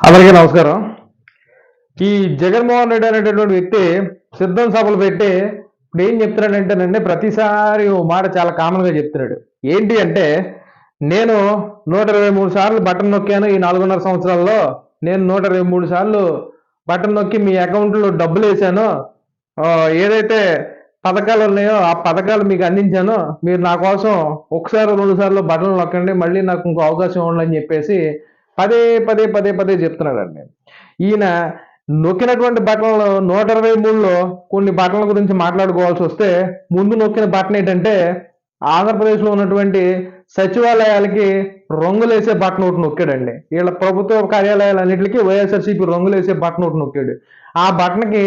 అందరికీ నమస్కారం. ఈ జగన్మోహన్ రెడ్డి అనేటటువంటి వ్యక్తి సిద్ధం సభలు పెట్టి ఇప్పుడు ఏం చెప్తున్నాడంటేనండి ప్రతిసారి ఓ మాట చాలా కామన్గా చెప్తున్నాడు. ఏంటి అంటే నేను నూట ఇరవై మూడు సార్లు బటన్ నొక్కాను ఈ నాలుగున్నర సంవత్సరాల్లో. నేను నూట ఇరవై మూడు సార్లు బటన్ నొక్కి మీ అకౌంట్లో డబ్బులు వేసాను. ఏదైతే పథకాలు ఉన్నాయో ఆ పథకాలు మీకు అందించాను. మీరు నా కోసం ఒకసారి రెండు సార్లు బటన్లు నొక్కండి. మళ్ళీ నాకు ఇంకో అవకాశం ఉండని చెప్పేసి పదే పదే పదే పదే చెప్తున్నాడండి ఈయన నొక్కినటువంటి బటన్లు నూట ఇరవై మూడులో కొన్ని బటన్ల గురించి మాట్లాడుకోవాల్సి వస్తే ముందు నొక్కిన బటన్ ఏంటంటే ఆంధ్రప్రదేశ్లో ఉన్నటువంటి సచివాలయాలకి రంగులేసే బటన్ ఒకటి నొక్కాడండి. వీళ్ళ ప్రభుత్వ కార్యాలయాలన్నింటికి వైఎస్ఆర్సీపీ రంగులేసే బటన్ ఒకటి నొక్కాడు. ఆ బటన్కి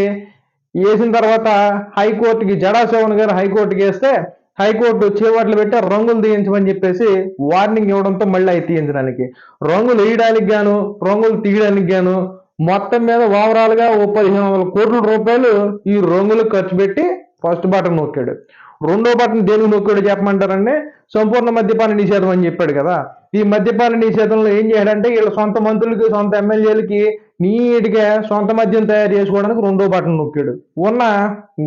వేసిన తర్వాత హైకోర్టుకి జడా గారు హైకోర్టుకి వేస్తే హైకోర్టు చేపట్లు పెట్టి రంగులు తీయించమని చెప్పేసి వార్నింగ్ ఇవ్వడంతో మళ్ళీ అవి తీయించడానికి. రంగులు వేయడానికి గాను రంగులు తీయడానికి గాను మొత్తం మీద ఓవరాల్గా ఓ పదిహేను వందల కోట్ల రూపాయలు ఈ రంగులు ఖర్చు పెట్టి ఫస్ట్ బటన్ నొక్కాడు. రెండో బటన్ దేనికి నొక్కాడు చెప్పమంటారండి? సంపూర్ణ మద్యపాన నిషేధం అని చెప్పాడు కదా. ఈ మద్యపాన నిషేధంలో ఏం చేయాలంటే వీళ్ళ సొంత మంత్రులకి సొంత ఎమ్మెల్యేలకి నీట్గా సొంత మద్యం తయారు చేసుకోవడానికి రెండో బటన్ నొక్కాడు. ఉన్న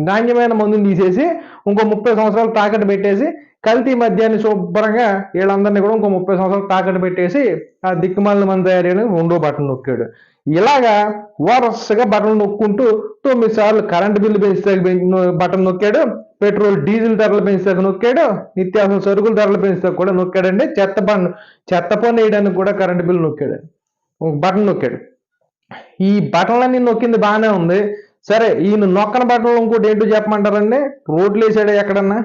నాణ్యమైన మందుని తీసేసి ఇంకో ముప్పై సంవత్సరాలు తాకట్టు పెట్టేసి కల్తీ మద్యాన్ని శుభ్రంగా వీళ్ళందరినీ కూడా ఇంకో ముప్పై సంవత్సరాలు తాకట్టు పెట్టేసి ఆ దిక్కుమాలిన మంది తయారు చేయడానికి రెండో బటన్ నొక్కాడు. ఇలాగా వరుసగా బటన్ నొక్కుంటూ తొమ్మిది సార్లు కరెంటు బిల్లు పెంచడానికి బటన్ నొక్కాడు. పెట్రోల్ డీజిల్ ధరలు పెంచడానికి నొక్కాడు. నిత్యావసర సరుకుల ధరలు పెంచుతాకు కూడా నొక్కాడండి. చెత్త పన్ను చెత్త పన్ను వేయడానికి కూడా కరెంటు బిల్లు నొక్కాడు. ఒక బటన్ నొక్కాడు. ఈ బటన్లన్నీ నొక్కింది బాగానే ఉంది. సరే ఈయన నొక్కన బటన్లు ఇంకోటి ఏంటో చెప్పమంటారండి? రోడ్లు వేసాడు ఎక్కడన్నా?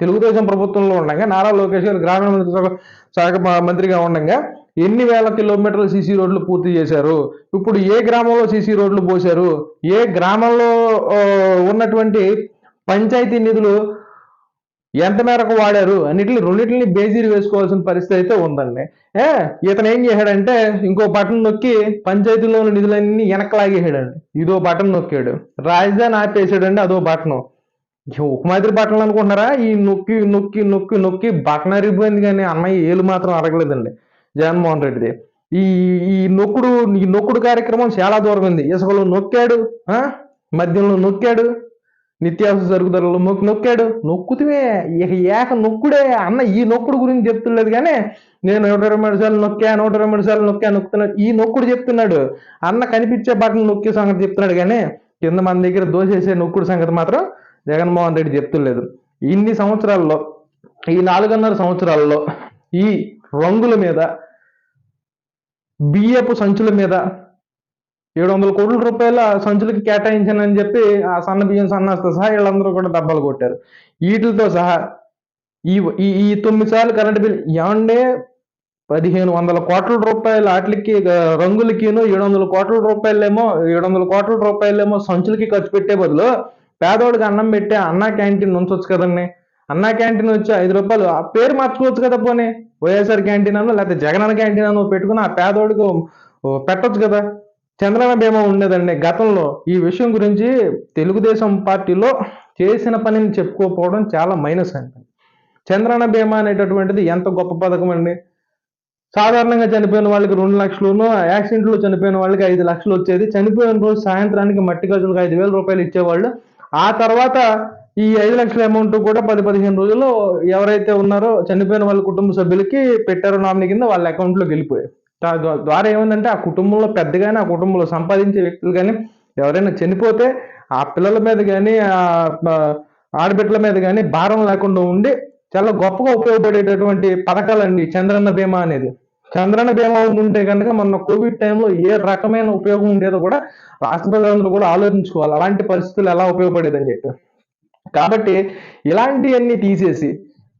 తెలుగుదేశం ప్రభుత్వంలో ఉండగా నారా లోకేష్ గారు గ్రామీణ మంత్రి శాఖ- శాఖ మంత్రిగా ఉండగా ఎన్ని వేల కిలోమీటర్ల సీసీ రోడ్లు పూర్తి చేశారు? ఇప్పుడు ఏ గ్రామంలో సీసీ రోడ్లు పోశారు? ఏ గ్రామంలో ఉన్నటువంటి పంచాయతీ నిధులు ఎంత మేరకు వాడారు? అన్నిటిని రెండింటిని బేజీలు వేసుకోవాల్సిన పరిస్థితి అయితే ఉందండి. ఏ ఇతను ఏం చేశాడంటే ఇంకో బటన్ నొక్కి పంచాయతీలోని నిధులన్నీ వెనక్కి లాగేసాడండి ఇదో బటన్ నొక్కాడు. రాజధాని ఆపేసాడండి అదో బటను. ఒక బట్టలు అనుకుంటున్నారా? ఈ నొక్కి నొక్కి నొక్కి నొక్కి బటన్ అరిగిపోయింది కానీ అన్నయ్య ఏలు మాత్రం అరగలేదండి. జగన్మోహన్ రెడ్డిది. ఈ ఈ నొక్కుడు ఈ నొక్కుడు కార్యక్రమం చాలా దూరం ఉంది. ఇసుకలో నొక్కాడు మద్యంలో నొక్కాడు నిత్యావసర సరుకుదలలో నొక్కి నొక్కాడు. నొక్కుతుమే. ఇక ఏక నొక్కుడే. అన్న ఈ నొక్కుడు గురించి చెప్తులేదు కానీ నేను నూట ఇరవై మూడు సార్లు నొక్కా నూట ఇరవై మూడు సార్లు నొక్కా నొక్కుతున్నాడు. ఈ నొక్కుడు చెప్తున్నాడు. అన్న కనిపించే బట్టలు నొక్కే సంగతి చెప్తున్నాడు కానీ కింద మన దగ్గర దోసేసే నొక్కుడు సంగతి మాత్రం జగన్మోహన్ రెడ్డి చెప్తులేదు. ఇన్ని సంవత్సరాల్లో ఈ నాలుగున్నర సంవత్సరాల్లో ఈ రంగుల మీద బియ్యపు సంచుల మీద ఏడు వందల కోట్ల రూపాయల సంచులకి కేటాయించానని చెప్పి ఆ సన్న బియ్యం సన్నాస్తో సహా వీళ్ళందరూ కూడా దెబ్బలు కొట్టారు. వీటితో సహా ఈ ఈ తొమ్మిది సార్లు కరెంటు బిల్ ఏమండే పదిహేను వందల కోట్ల రూపాయల వాటికి రంగులకిను ఏడు వందల కోట్ల రూపాయలేమో ఏడు వందల కోట్ల రూపాయలేమో సంచులకి ఖర్చు పెట్టే బదులు పేదోడికి అన్నం పెట్టే అన్నా క్యాంటీన్ ఉంచవచ్చు కదండి. అన్నా క్యాంటీన్ వచ్చి ఐదు రూపాయలు. ఆ పేరు మార్చుకోవచ్చు కదా పోనీ. వైఎస్ఆర్ క్యాంటీన్ అను లేకపోతే జగనన్న క్యాంటీన్ అను పెట్టుకుని ఆ పేదోడికి పెట్టచ్చు కదా. చంద్రబాబు బీమా ఉండేదండి. గతంలో ఈ విషయం గురించి తెలుగుదేశం పార్టీలో చేసిన పనిని చెప్పుకోకపోవడం చాలా మైనస్ అండి. చంద్రన్న బీమా అనేటటువంటిది ఎంత గొప్ప పథకం అండి. సాధారణంగా చనిపోయిన వాళ్ళకి రెండు లక్షలును యాక్సిడెంట్లో చనిపోయిన వాళ్ళకి ఐదు లక్షలు వచ్చేది. చనిపోయిన రోజు సాయంత్రానికి మట్టి గజులకు ఐదు వేల రూపాయలు ఇచ్చేవాళ్ళు. ఆ తర్వాత ఈ ఐదు లక్షల అమౌంట్ కూడా పది పదిహేను రోజుల్లో ఎవరైతే ఉన్నారో చనిపోయిన వాళ్ళ కుటుంబ సభ్యులకి పెట్టారో నామినీ కింద వాళ్ళ అకౌంట్లోకి వెళ్ళిపోయాయి దా- ద్వారా ఏమైందంటే ఆ కుటుంబంలో పెద్దగానే ఆ కుటుంబంలో సంపాదించే వ్యక్తులు కానీ ఎవరైనా చనిపోతే ఆ పిల్లల మీద కానీ ఆ ఆడబిడ్డల మీద కానీ భారం లేకుండా ఉండి చాలా గొప్పగా ఉపయోగపడేటటువంటి పథకాలండి చంద్రన్న బీమా అనేది. చంద్రన బీమా ఉంటే కనుక మొన్న కోవిడ్ టైంలో ఏ రకమైన ఉపయోగం ఉండేదో కూడా రాష్ట్ర ప్రజలందరూ కూడా ఆలోచించుకోవాలి. అలాంటి పరిస్థితులు ఎలా ఉపయోగపడేదని చెప్పి. కాబట్టి ఇలాంటివన్నీ తీసేసి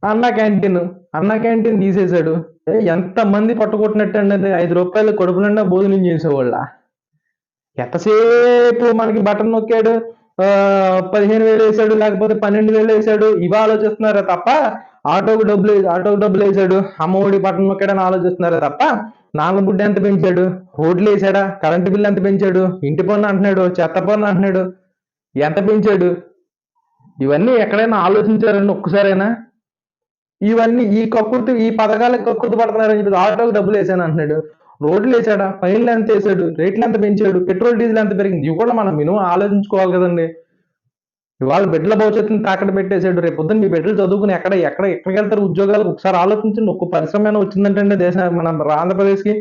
అన్న క్యాంటీన్ అన్న క్యాంటీన్ తీసేశాడు. ఎంత మంది పట్టుకుంటున్నట్టు అండి ఐదు రూపాయలు కడుపు నిండా భోజనం చేసేవాళ్ళ. ఎంతసేపు మనకి బటన్ నొక్కాడు? పదిహేను వేలు వేసాడు లేకపోతే పన్నెండు వేలు వేసాడు ఇవి ఆలోచిస్తున్నారా తప్ప? ఆటోకి డబ్బులు ఆటోకు డబ్బులు వేసాడు అమ్మఒడి పట్టణం నొక్కాడని ఆలోచిస్తున్నారా తప్ప? నాన్న బుడ్డ ఎంత పెంచాడు? రోడ్లు వేసాడా? కరెంటు బిల్లు ఎంత పెంచాడు? ఇంటి పన్ను అంటున్నాడు చెత్త పన్ను అంటున్నాడు ఎంత పెంచాడు? ఇవన్నీ ఎక్కడైనా ఆలోచించారండి ఒక్కసారైనా? ఇవన్నీ ఈ కక్కుర్తి ఈ పథకాలకు కక్కుర్తి పడుతున్నారని చెప్పి ఆటోకి డబ్బులు వేసాను అంటున్నాడు. రోడ్లు వేసాడా ఫైన్లు ఎంత వేసాడు? రేట్లు ఎంత పెంచాడు? పెట్రోల్ డీజిల్ ఎంత పెరిగింది? ఇవి కూడా మనం మినిమం ఆలోచించుకోవాలి కదండి. ఇవాళ బిడ్డల భవిష్యత్తుని తాకట్టు పెట్టేశాడు. రేపు పొద్దున్న మీ బిడ్డలు చదువుకుని ఎక్కడ ఎక్కడ ఎక్కడికి వెళ్తారు? ఉద్యోగాలకు ఒకసారి ఆలోచించండి. ఒక్క పరిశ్రమ వచ్చిందంటే దేశ మన ఆంధ్రప్రదేశ్కి.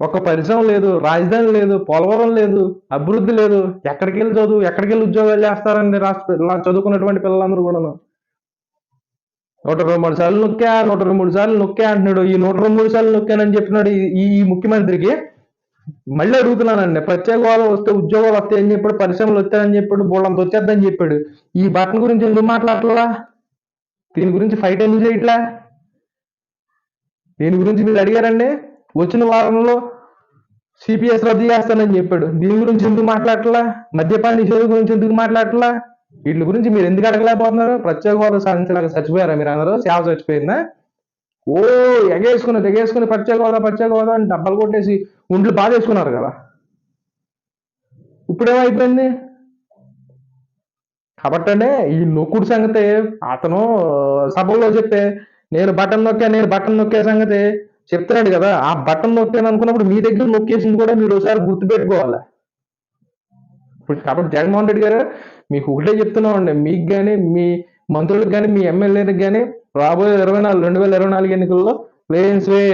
ఒక్క పరిశ్రమ లేదు రాజధాని లేదు పోలవరం లేదు అభివృద్ధి లేదు. ఎక్కడికి వెళ్ళి చదువు ఎక్కడికి వెళ్ళి ఉద్యోగాలు చేస్తారండి రాష్ట్ర చదువుకున్నటువంటి పిల్లలందరూ కూడా నూట ఇరవై మూడు సార్లు నొక్కా నూట ఇరవై మూడు సార్లు నొక్కా అంటున్నాడు. ఈ నూట ఇరవై మూడు సార్లు నొక్కానని చెప్పినాడు ఈ- ముఖ్యమంత్రికి. మళ్ళీ అడుగుతున్నానండి ప్రత్యేక హోదా వస్తే ఉద్యోగాలు వస్తాయని చెప్పాడు పరిశ్రమలు వస్తాయని చెప్పాడు బోళ్ళంత వచ్చేద్దని చెప్పాడు. ఈ బటన్ గురించి ఎందుకు మాట్లాడలా దీని గురించి ఫైట్ ఎందుకు చేయట్లా దీని గురించి మీరు అడిగారండి? వచ్చిన వారంలో సిపిఎస్ రద్దు చేస్తానని చెప్పాడు. దీని గురించి ఎందుకు మాట్లాడట్లా? మద్యపాన నిషేధం గురించి ఎందుకు మాట్లాడట్లా? వీటి గురించి మీరు ఎందుకు అడగలేకపోతున్నారు? ప్రత్యేక హోదా సాధించలేక చచ్చిపోయారా మీరు అందరూ? సేవ చచ్చిపోయిందా? ఓ ఎగేసుకుని తెగేసుకుని ప్రత్యేక హోదా ప్రత్యేక హోదా అని డబ్బలు కొట్టేసి ఒంట్లు బాధేసుకున్నారు కదా. ఇప్పుడేమైపోయింది? కాబట్టంటే ఈ నొక్కుడు సంగతి అతను సభలో చెప్తే నేను బటన్ నొక్కా నేను బటన్ నొక్కే సంగతి చెప్తున్నాడు కదా. ఆ బటన్ నొక్కాను అనుకున్నప్పుడు మీ దగ్గర నొక్కేసింది కూడా మీరు ఒకసారి గుర్తుపెట్టుకోవాలి. ఇప్పుడు కాబట్టి జగన్మోహన్ రెడ్డి గారు మీకు ఒకటే చెప్తున్నామండి మీకు కానీ మీ మంత్రులకు కానీ మీ ఎమ్మెల్యేలకు కానీ రాబోయే ఇరవై నాలుగు రెండు వేల ఇరవై నాలుగు ఎన్నికల్లో ప్లేన్స్ వే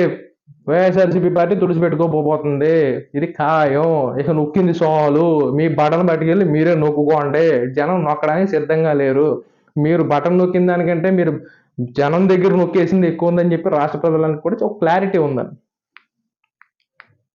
వైఎస్ఆర్సీపీ పార్టీ తుడిచిపెట్టుకోబోతుంది. ఇది ఖాయం. ఇక నొక్కింది సోలు మీ బటన్ పట్టుకెళ్ళి మీరే నొక్కుకోండి. జనం నొక్కడానికి సిద్ధంగా లేరు. మీరు బటన్ నొక్కిన దానికంటే మీరు జనం దగ్గర నొక్కేసింది ఎక్కువ ఉందని చెప్పి రాష్ట్ర ప్రజలకు కూడా ఒక క్లారిటీ ఉందండి.